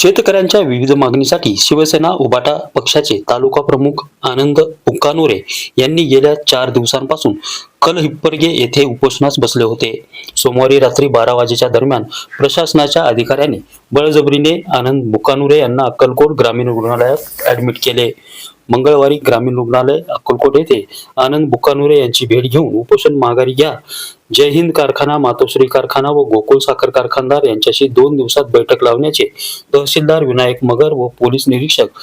शेतकऱ्यांच्या विविध मागणीसाठी शिवसेना उबाटा पक्षाचे तालुका प्रमुख आनंद उकानुरे यांनी गेल्या चार दिवसांपासून कलहिप्परगे येथे उपोषणास बसले होते. सोमवारी रात्री बारा वाजेच्या दरम्यान प्रशासनाच्या अधिकाऱ्यांनी बळजबरीने आनंद बुकानुरे यांना अक्कलकोट ग्रामीण रुग्णालयात ऍडमिट केले. मंगळवारी ग्रामीण रुग्णालय अक्कलकोट येथे आनंद बुकानुरे यांची भेट घेऊन उपोषण माघारी घ्या. जय हिंद कारखाना मातोश्री कारखाना व गोकुळ साखर कारखानदार यांच्याशी दोन दिवसात बैठक लावण्याचे तहसीलदार विनायक मगर व पोलीस निरीक्षक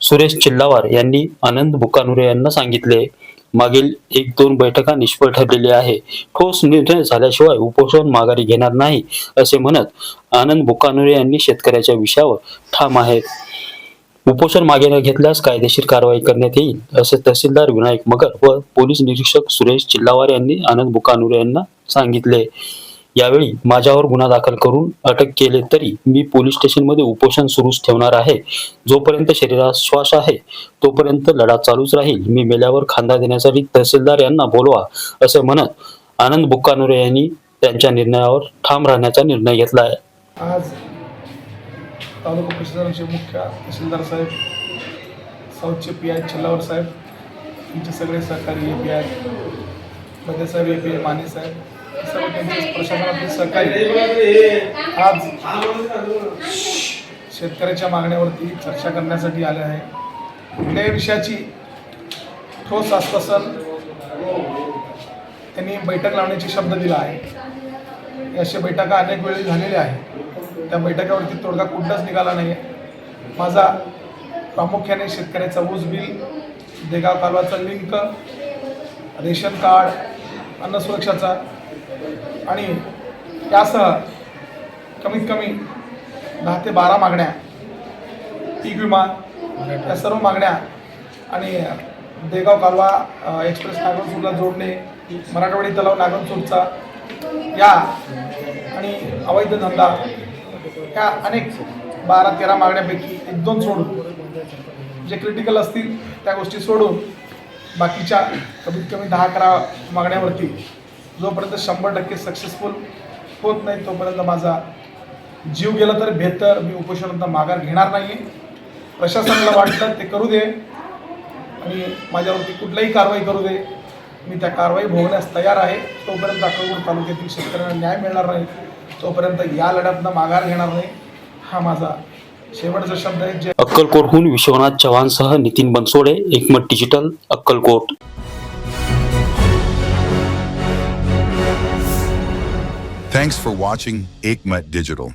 सुरेश चिल्लावार यांनी आनंद बुकानुरे यांना सांगितले. मागील एक दोन बैठका निष्फळ ठरलेली आहे. ठोस निर्णय झाल्याशिवाय उपोषण माघारी घेणार नाही असे म्हणत आनंद बुकानुरे यांनी शेतकऱ्याच्या विषयावर ठाम आहेत. उपोषण मागे न घेतल्यास कायदेशीर कारवाई करण्यात येईल असे तहसीलदार विनायक मगर व पोलीस निरीक्षक सुरेश चिल्लावार यांनी आनंद बुकानुरे यांना सांगितले. यावेळी माझ्यावर गुन्हा दाखल करून अटक केले तरी मी पोलीस स्टेशनमध्ये उपोषण सुरूच ठेवणार आहे. जोपर्यंत शरीरात श्वास आहे तोपर्यंत लढा चालूच राहील. मी मेल्यावर खांदा देण्यासाठी तहसीलदार यांना बोलवा असे म्हणत आनंद बुक्कानुरे यांनी त्यांच्या निर्णयावर ठाम राहण्याचा निर्णय घेतला आहे आज तालुका प्रशासनाचे मुख्य तहसीलदार साहेब साऊथचे पी आय चिल्लावर साहेब त्यांचे सगळे सहकारी ए पी आयमध्ये साहेब ए पी आय माने साहेब हे सर्व त्यांचे प्रशासनातील सहकारी. आज शेतकऱ्याच्या मागण्यावरती चर्चा करण्यासाठी आले आहे. कुठल्याही विषयाची ठोस आश्वासन त्यांनी बैठक लावण्याची शब्द दिला आहे. अशा बैठका अनेक वेळी झालेल्या आहेत. त्या बैठकावरती तोडगा कुठलाच निघाला नाही माझा प्रामुख्याने शेतकऱ्याचा ऊस बिल देगाव कालवाचा लिंक रेशन कार्ड अन्न सुरक्षाचा आणि त्यासह कमीत कमी दहा ते बारा मागण्या पीक विमा या सर्व मागण्या आणि देगाव कालवा एक्सप्रेस नागरसूरला जोडणे मराठवाडी तलाव नागरसूरचा या आणि अवैध धंदा या अनेक बारा तेरा मागण्यापैकी एक दोन सोडून जे क्रिटिकल असतील त्या गोष्टी सोडून बाकीच्या कमीत कमी दहा अकरा मागण्यावरती जोपर्यंत शंभर टक्के सक्सेसफुल होत नाही तोपर्यंत माझा जीव गेला तर बेहतर. मी उपोषणाचा माघार घेणार नाही प्रशासनाला वाटतं ते करू दे आणि माझ्यावरती कुठलाही कारवाई करू दे. मी त्या कारवाई भोगण्यास तयार आहे. तोपर्यंत अक्कलकोट तालुक्यातील शेतकऱ्यांना न्याय मिळणार नाही. तोपर्यंत या लढ्यातनं माघार घेणार नाही. हा माझा शेवटचा शब्द आहे. जे अक्कलकोटहून Vishwanath चव्हाणसह Nitin Bansode Ekmat digital Akkalkot. Thanks for watching Aikmat Digital.